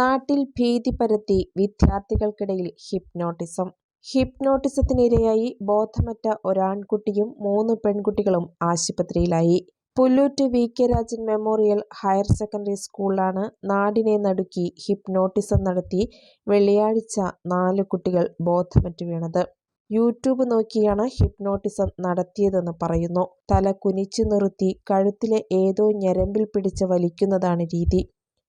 നാട്ടിൽ ഭീതി പരത്തി വിദ്യാർത്ഥികൾക്കിടയിൽ ഹിപ്നോട്ടിസം. ഹിപ്നോട്ടിസത്തിനിരയായി ബോധമറ്റ ഒരാൺകുട്ടിയും മൂന്ന് പെൺകുട്ടികളും ആശുപത്രിയിലായി. Pullut V. K. Rajan memorial higher secondary സ്കൂളിലാണ് നാടിനെ നടുക്കി ഹിപ്നോട്ടിസം നടത്തി വെള്ളിയാഴ്ച നാല് കുട്ടികൾ ബോധമറ്റു വീണത്. യൂട്യൂബ് നോക്കിയാണ് ഹിപ്നോട്ടിസം നടത്തിയതെന്ന് പറയുന്നു. തല കുനിച്ചു നിർത്തി കഴുത്തിലെ ഏതോ ഞരമ്പിൽ പിടിച്ച് വലിക്കുന്നതാണ് രീതി.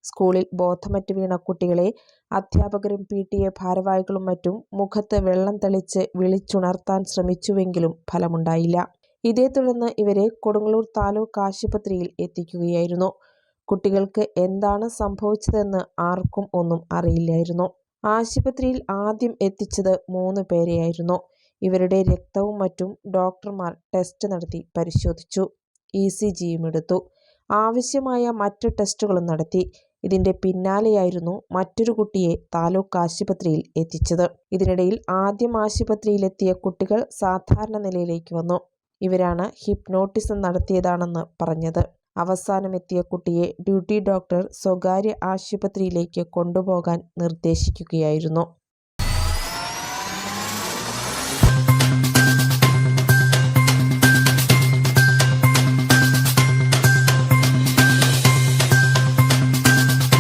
സ്കൂളിൽ ബോധമറ്റ് വീണ കുട്ടികളെ അധ്യാപകരും പി. ടി. എ ഭാരവാഹികളും മറ്റും മുഖത്ത് വെള്ളം തെളിച്ച് വിളിച്ചുണർത്താൻ ശ്രമിച്ചുവെങ്കിലും ഫലമുണ്ടായില്ല. ഇതേ തുടർന്ന് ഇവരെ കൊടുങ്ങല്ലൂർ താലൂക്ക് ആശുപത്രിയിൽ എത്തിക്കുകയായിരുന്നു. കുട്ടികൾക്ക് എന്താണ് സംഭവിച്ചതെന്ന് ആർക്കും ഒന്നും അറിയില്ലായിരുന്നു. ആശുപത്രിയിൽ ആദ്യം എത്തിച്ചത് മൂന്ന് പേരെയായിരുന്നു. ഇവരുടെ രക്തവും മറ്റും ഡോക്ടർമാർ ടെസ്റ്റ് നടത്തി പരിശോധിച്ചു. ഇ സി ജിയും എടുത്തു. ആവശ്യമായ മറ്റ് ടെസ്റ്റുകളും നടത്തി. ഇതിന്റെ പിന്നാലെയായിരുന്നു മറ്റൊരു കുട്ടിയെ താലൂക്ക് ആശുപത്രിയിൽ എത്തിച്ചത്. ഇതിനിടയിൽ ആദ്യം ആശുപത്രിയിലെത്തിയ കുട്ടികൾ സാധാരണ നിലയിലേക്ക് വന്നു. ഇവരാണ് ഹിപ്നോട്ടിസം നടത്തിയതാണെന്ന് പറഞ്ഞത്. അവസാനമെത്തിയ കുട്ടിയെ ഡ്യൂട്ടി ഡോക്ടർ സ്വകാര്യ ആശുപത്രിയിലേക്ക് കൊണ്ടുപോകാൻ നിർദ്ദേശിക്കുകയായിരുന്നു.